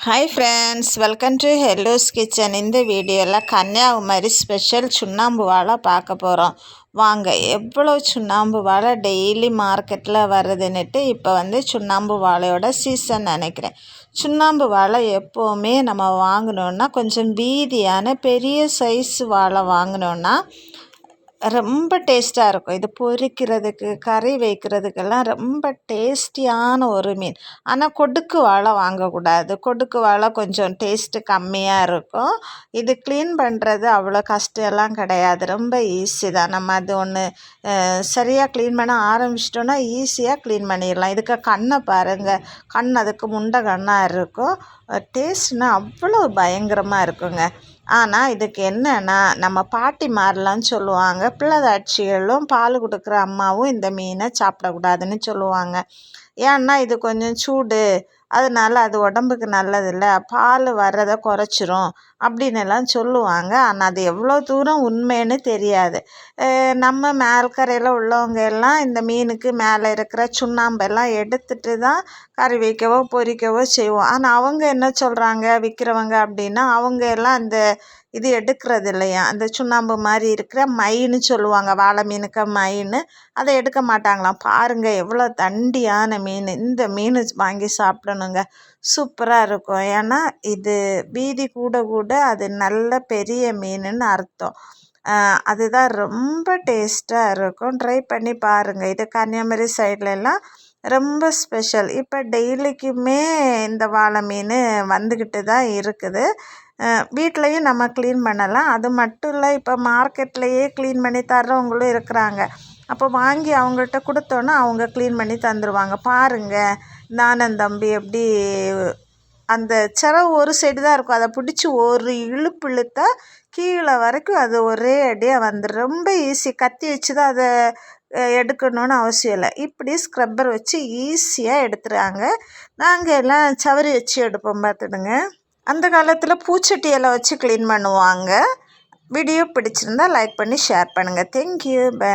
Hi friends welcome to hello's kitchen இந்த வீடியோவில் Kanyakumari special சுண்ணாம்பு வாழை பார்க்க போகிறோம் வாங்க எவ்வளோ சுண்ணாம்பு வாழை டெய்லி மார்க்கெட்டில் வருதுன்னுட்டு இப்போ வந்து சுண்ணாம்பு வாழையோட சீசன் நினைக்கிறேன். சுண்ணாம்பு வாழை எப்போவுமே நம்ம வாங்கினோன்னா கொஞ்சம் வீதியான பெரிய சைஸ் வாழை வாங்கினோன்னா ரொம்ப டேஸ்ட்டாக இருக்கும். இது பொரிக்கிறதுக்கு கறி வைக்கிறதுக்கெல்லாம் ரொம்ப டேஸ்டியான ஒரு மீன். ஆனால் கொடுக்கு வாழை வாங்கக்கூடாது. கொடுக்கு வாழை கொஞ்சம் டேஸ்ட்டு கம்மியாக இருக்கும். இது க்ளீன் பண்ணுறது அவ்வளோ கஷ்டம்லாம் கிடையாது. ரொம்ப ஈஸி தான். நம்ம அது ஒன்று சரியாக க்ளீன் பண்ண ஆரம்பிச்சிட்டோன்னா ஈஸியாக க்ளீன் பண்ணிடலாம். இதுக்கு கண்ணை பாருங்கள் கண் அதுக்கு முண்டை கண்ணாக இருக்கும். டேஸ்ட்னால் அவ்வளோ பயங்கரமாக இருக்குங்க. ஆனால் இதுக்கு என்னென்னா நம்ம பாட்டிமாரெலாம் சொல்லுவாங்க. பிள்ளைதாட்சிகளும் பால் கொடுக்குற அம்மாவும் இந்த மீனை சாப்பிடக்கூடாதுன்னு சொல்லுவாங்க. ஏன்னா இது கொஞ்சம் சூடு. அதனால அது உடம்புக்கு நல்லதில்ல. பால் வர்றதை குறைச்சிரும் அப்படின்னு எல்லாம் சொல்லுவாங்க. ஆனால் அது எவ்வளோ தூரம் உண்மைன்னு தெரியாது. நம்ம மேல்கரையில் உள்ளவங்க எல்லாம் இந்த மீனுக்கு மேலே இருக்கிற சுண்ணாம்பெல்லாம் எடுத்துட்டு தான் கறி வைக்கவோ பொரிக்கவோ செய்வோம். ஆனால் அவங்க என்ன சொல்கிறாங்க விற்கிறவங்க அப்படின்னா அவங்க எல்லாம் அந்த இது எடுக்கிறது இல்லையா? அந்த சுண்ணாம்பு மாதிரி இருக்கிற மைன்னு சொல்லுவாங்க. வாழை மீனுக்கு மைன்னு அதை எடுக்க மாட்டாங்களாம். பாருங்கள் எவ்வளோ தண்டியான மீன். இந்த மீன் வாங்கி சாப்பிடணுங்க. சூப்பராக இருக்கும். ஏன்னா இது வீதி கூட கூட அது நல்ல பெரிய மீனுன்னு அர்த்தம். அதுதான் ரொம்ப டேஸ்ட்டாக இருக்கும். ட்ரை பண்ணி பாருங்கள் இது கன்னியாகுமரி சைட்லலாம் ரொம்ப ஸ்பெஷல். இப்போ டெய்லிக்குமே இந்த வாழை மீன் வந்துக்கிட்டு தான் இருக்குது. வீட்லேயும் நம்ம க்ளீன் பண்ணலாம். அது மட்டும் இல்லை இப்போ மார்க்கெட்லேயே க்ளீன் பண்ணி தர்றவங்களும் இருக்கிறாங்க. அப்போ வாங்கி அவங்கள்ட்ட கொடுத்தோன்னா அவங்க க்ளீன் பண்ணி தந்துடுவாங்க பாருங்கள் நானும் தம்பி எப்படி அந்த சிறகு ஒரு சைடு தான் இருக்கும். அதை பிடிச்சி ஒரு இழுப்பு இழுத்தா கீழே வரைக்கும் அது ஒரே அடியாக வந்துடும் ரொம்ப ஈஸி கத்தி வச்சு தான் அதை எடுக்கணும்னு அவசியம் இல்லை. இப்படி ஸ்க்ரப்பர் வச்சு ஈஸியாக எடுத்துடுறாங்க. நாங்கள் எல்லாம் சவரி வச்சு எடுப்போம் பார்த்துடுங்க. அந்த காலத்தில் பூச்சட்டியெல்லாம் வச்சு க்ளீன் பண்ணுவாங்க. வீடியோ பிடிச்சிருந்தா லைக் பண்ணி ஷேர் பண்ணுங்கள் தேங்க்யூ பை